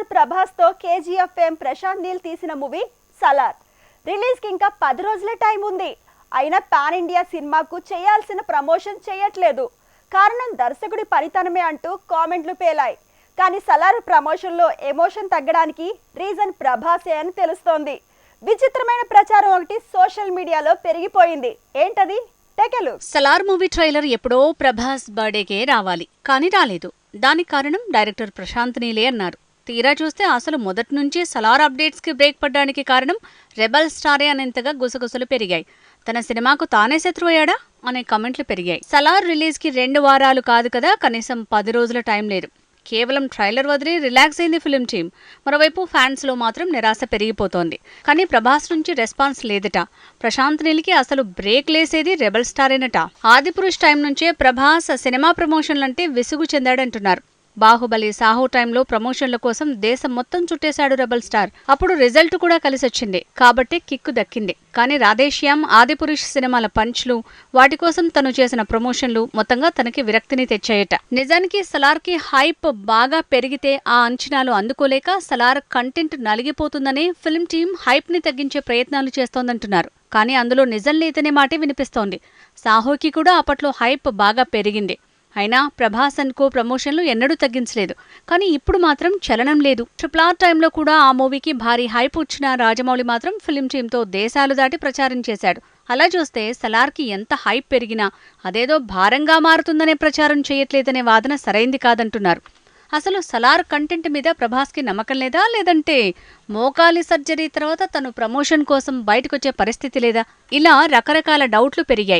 Star ప్రభాస్తో KGF fame Prashanth Neel తీసిన movie Salaar. రిలీజ్కి ఇంకా పది రోజులే టైం ఉంది. అయినా పాన్ ఇండియా సినిమాకు చేయాల్సిన ప్రమోషన్ చేయట్లేదు. కారణం దర్శకుడి పనితనమే అంటూ కామెంట్లు పేలాయి. కానీ సలార్ ప్రమోషన్లో ఎమోషన్ తగ్గడానికి రీజన్ ప్రభాసే అని తెలుస్తోంది. విచిత్రమైన ప్రచారం ఒకటి సోషల్ మీడియాలో పెరిగిపోయింది. ఏంటది? టెకెలు సలార్ మూవీ ట్రైలర్ ఎప్పుడో ప్రభాస్ బర్త్డేకే రావాలి. కానీ రాలేదు. దానికి కారణం డైరెక్టర్ ప్రశాంత్ నీలే అన్నారు. తీరా చూస్తే అసలు మొదటి నుంచి సలార్ అప్డేట్స్కి బ్రేక్ పడ్డానికి కారణం రెబల్ స్టారే అనేంతగా గుసగుసలు పెరిగాయి. తన సినిమాకు తానే శత్రువయ్యాడా? అనే కమెంట్లు పెరిగాయి. సలార్ రిలీజ్కి రెండు వారాలు కాదు కదా కనీసం పది రోజుల టైం లేదు. కేవలం ట్రైలర్ వదిలి రిలాక్స్ అయింది ఫిలిం టీం. మరోవైపు ఫ్యాన్స్లో మాత్రం నిరాశ పెరిగిపోతోంది. కానీ ప్రభాస్ నుంచి రెస్పాన్స్ లేదట. ప్రశాంత్ నీల్కి అసలు బ్రేక్ లేసేది రెబల్ స్టారేనట. ఆదిపురుష్ టైం నుంచే ప్రభాస్ సినిమా ప్రమోషన్లంటే విసుగు చెందాడంటున్నారు. బాహుబలి సాహో టైంలో ప్రమోషన్ల కోసం దేశం మొత్తం చుట్టేశాడు రెబల్ స్టార్. అప్పుడు రిజల్ట్ కూడా కలిసొచ్చింది. కాబట్టి కిక్కు దక్కింది. కానీ రాధేశ్యామ్ ఆదిపురుష్ సినిమాల పంచ్లు వాటి కోసం తను చేసిన ప్రమోషన్లు మొత్తంగా తనకి విరక్తిని తెచ్చాయట. నిజానికి సలార్కి హైప్ బాగా పెరిగితే ఆ అంచనాలు అందుకోలేక సలార్ కంటెంట్ నలిగిపోతుందని ఫిల్మ్ టీం హైప్ని తగ్గించే ప్రయత్నాలు చేస్తోందంటున్నారు. కానీ అందులో నిజం లేదనే మాటే వినిపిస్తోంది. సాహోకి కూడా అప్పట్లో హైప్ బాగా పెరిగింది. అయినా ప్రభాస్ ప్రమోషన్లు ఎన్నడూ తగ్గించలేదు. కానీ ఇప్పుడు మాత్రం చలనం లేదు. ట్రిపుల్ ఆర్ టైంలో కూడా ఆ మూవీకి భారీ హైప్ వచ్చిన రాజమౌళి మాత్రం ఫిలిం టీంతో దేశాలు దాటి ప్రచారం చేశాడు. అలా చూస్తే సలార్కి ఎంత హైప్ పెరిగినా అదేదో భారంగా మారుతుందనే ప్రచారం చేయట్లేదనే వాదన సరైంది కాదంటున్నారు. అసలు సలార్ కంటెంట్ మీద ప్రభాస్కి నమ్మకం లేదా? లేదంటే మోకాలి సర్జరీ తర్వాత తను ప్రమోషన్ కోసం బయటకొచ్చే పరిస్థితి లేదా? ఇలా రకరకాల డౌట్లు పెరిగాయి.